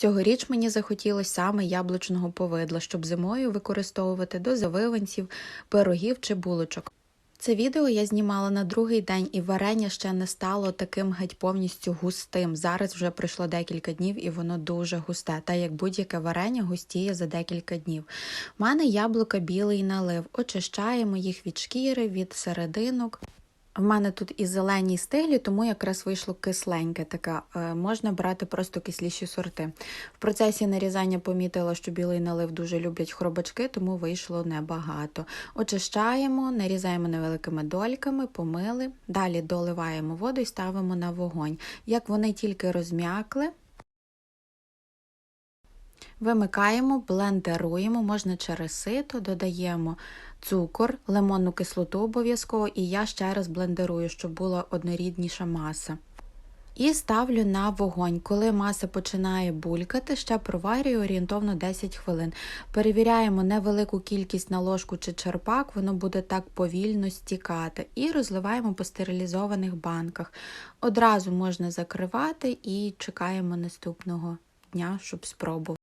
Цьогоріч мені захотілося саме яблучного повидла, щоб зимою використовувати до завиванців, пирогів чи булочок. Це відео я знімала на другий день, і варення ще не стало таким геть повністю густим. Зараз вже пройшло декілька днів, і воно дуже густе, та як будь-яке варення густіє за декілька днів. У мене яблука білий налив. Очищаємо їх від шкіри, від серединок. В мене тут і зелені і стиглі, тому якраз вийшло кисленьке таке. Е, Можна брати просто кисліші сорти. В процесі нарізання помітила, що білий налив дуже люблять хробачки, тому вийшло небагато. Очищаємо, нарізаємо невеликими дольками, помили. Далі доливаємо воду і ставимо на вогонь. Як вони тільки розм'якли, Вимикаємо, блендеруємо, можна через сито, додаємо цукор, лимонну кислоту обов'язково, і я ще раз блендерую, щоб була однорідніша маса. І ставлю на вогонь. Коли маса починає булькати, ще проварюю орієнтовно 10 хвилин. Перевіряємо невелику кількість на ложку чи черпак, воно буде так повільно стікати. І розливаємо по стерилізованих банках. Одразу можна закривати і чекаємо наступного дня, щоб спробувати.